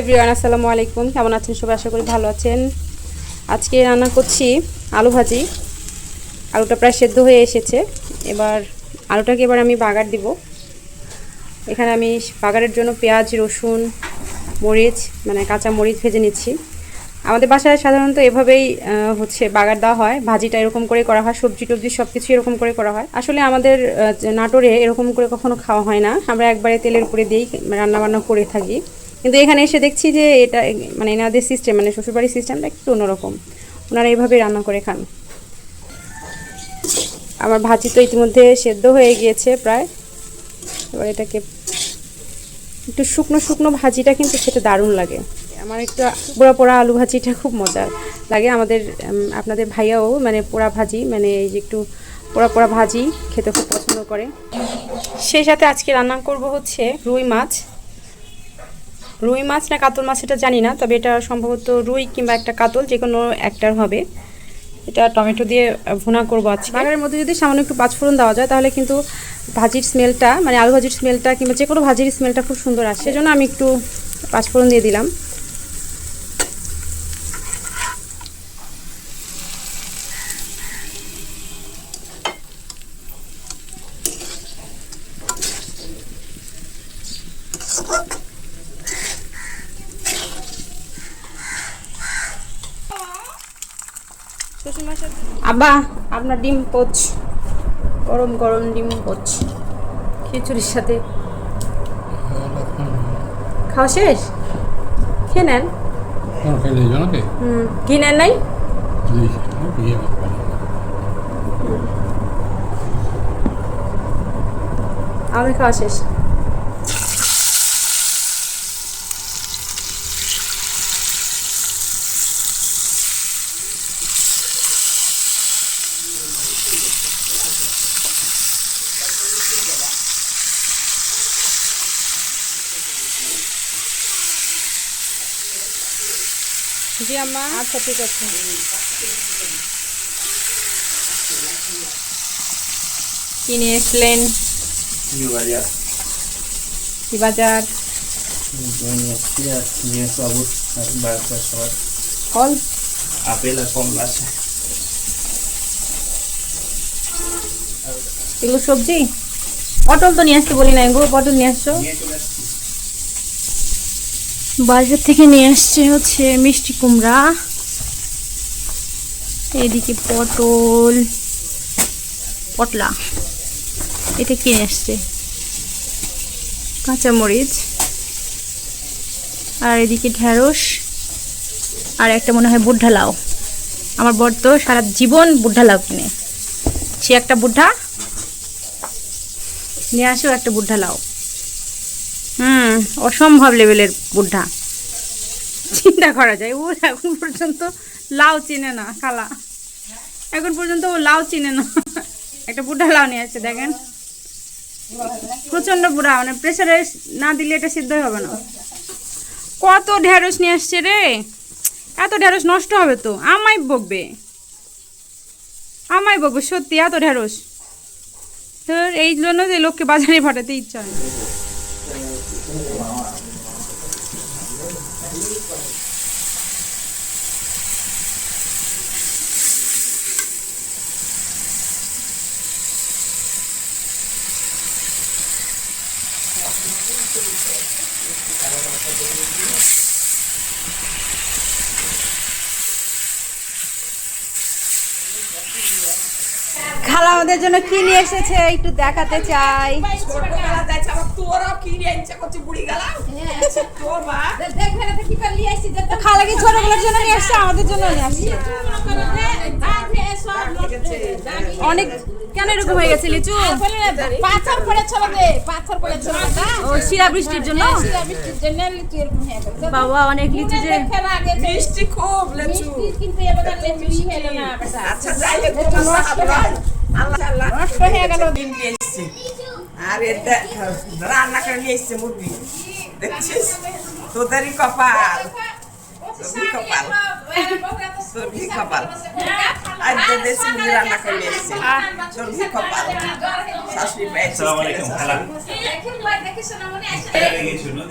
Everyone আসসালামু আলাইকুম। কেমন আছেন? সবাই আশা করি ভালো আছেন। আজকে রান্না করছি আলু ভাজি। আলুটা প্রায় সেদ্ধ হয়ে এসেছে। এবার আলুটাকে এবার আমি বাগার দিব। এখানে আমি বাগারের জন্য পেঁয়াজ, রসুন, মরিচ মানে কাঁচা মরিচ ভেজে নিচ্ছি। আমাদের বাসায় সাধারণত এভাবেই হচ্ছে বাগার দেওয়া হয়। ভাজিটা এরকম করে করা হয়, সবজি টবজি সব কিছু এরকম করে করা হয়। আসলে আমাদের নাটোরে এরকম করে কখনো খাওয়া হয় না। আমরা একবারে তেলের উপরে দিয়েই রান্নাবান্না করে থাকি। কিন্তু এখানে এসে দেখছি যে এটা মানে এনাদের সিস্টেম মানে শ্বশুরবাড়ির সিস্টেমটা একটু অন্যরকম। ওনারা এইভাবে রান্না করে খান। আমার ভাজি তো ইতিমধ্যে সেদ্ধ হয়ে গিয়েছে প্রায়। এবার এটাকে একটু শুকনো শুকনো ভাজিটা কিন্তু খেতে দারুণ লাগে। আমার একটু পোড়া পোড়া আলু ভাজিটা খুব মজার লাগে। আমাদের আপনাদের ভাইয়াও মানে পোড়া ভাজি মানে এই যে একটু পোড়া পোড়া ভাজি খেতে খুব পছন্দ করে। সেই সাথে আজকে রান্না করব হচ্ছে রুই মাছ। রুই মাছ না কাতল মাছ এটা জানি না, তবে এটা সম্ভবত রুই কিংবা একটা কাতল যে কোনো একটার হবে। এটা টমেটো দিয়ে ভুনা করব আজকে। বাগারের মধ্যে যদি সামান্য একটু পাঁচফোড়ন দেওয়া যায়, তাহলে কিন্তু ভাজির স্মেলটা মানে আলু ভাজির স্মেলটা কিংবা যে কোনো ভাজির স্মেলটা খুব সুন্দর আসে। সেজন্য আমি একটু পাঁচফোড়ন দিয়ে দিলাম। আব্বা আপনার ডিম পোচ। গরম গরম ডিম পোচ। খিচুড়ির সাথে। খাওয়া শেষ? খেয়ে নেন। No, che le dicono che? হুম কি নেন নাই? আমাদের খাওয়া শেষ। জি আম্মা। আচ্ছা ঠিক আছে। কি নিয়ে এসলেন? কি বাজার? ফল? আপেল আর কমলা আছে। এগুলো সবজি? পটল তো নিয়ে আসতে বলি না এগুলো পটল নিয়ে আসছো? বাজার থেকে নিয়ে আসছে হচ্ছে মিষ্টি কুমড়া। এদিকে পটল পটলা। এটা কিনে আসছে? কাঁচামরিচ। আর এদিকে ঢ্যাঁড়স আর একটা মনে হয় বুদ্ধা লাউ আমার বর তো সারা জীবন বুদ্ধা লাউ কিনে। সে একটা বুদ্ধা নিয়ে আসো একটা বুদ্ধা লাউ হুম, অসম্ভব লেভেলের বুদ্ধা। চিন্তা করা যায়, ও এখন পর্যন্ত লাউ চিনে না খালা এখন পর্যন্ত ও লাউ চিনে না। একটা বুড়া লাউ নিয়ে আসছে, দেখেন। প্রচণ্ড বুড়া মানে প্রেসারে না দিলে এটা সিদ্ধই হবে না। কত ঢেঁড়স নিয়ে আসছে রে! এত ঢেঁড়স নষ্ট হবে তো, আমায় বকবে। আমায় বকবে, সত্যি, এত ঢেঁড়স। তোর এই জন্য যে লোককে বাজারে পাঠাতে ইচ্ছা হয় না। খালা আমাদের জন্য কি নিয়ে এসেছে একটু দেখাতে চাই খালা কি জন্য নিয়ে আসছে আমাদের জন্য নিয়ে আসছে অনেক কেন এরকম হয়ে গেছে লিচু পাথর পাথর ও শিলা বৃষ্টির জন্য শিলা বৃষ্টির জন্য লিচু এরকম হয়ে গেছে বাবা অনেক লিচু যে খুব লেচু কিন্তু এবার লিচু হলো না আচ্ছা যাই হোক তোমার সাহায্য আল্লাহ আল্লাহ নষ্ট হয়ে গেল দিন। নিয়ে এসছে আর এটা রান্না করে নিয়ে এসছে মুরগি। দেখছিস? তোদেরই কপাল। তোদেরই কপাল। তোর কপাল। রান্না করে এসেছে কপাল শাশুড়ি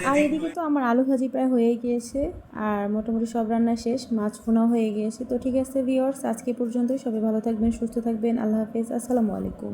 আর এদিকে তো আমার আলু ভাজি প্রায় হয়ে গিয়েছে আর মোটামুটি সব রান্না শেষ মাছ ভুনা হয়ে গিয়েছে। তো ঠিক আছে ভিওর্স আজকে পর্যন্ত সবাই ভালো থাকবেন সুস্থ থাকবেন। আল্লাহ হাফেজ আসসালামু আলাইকুম।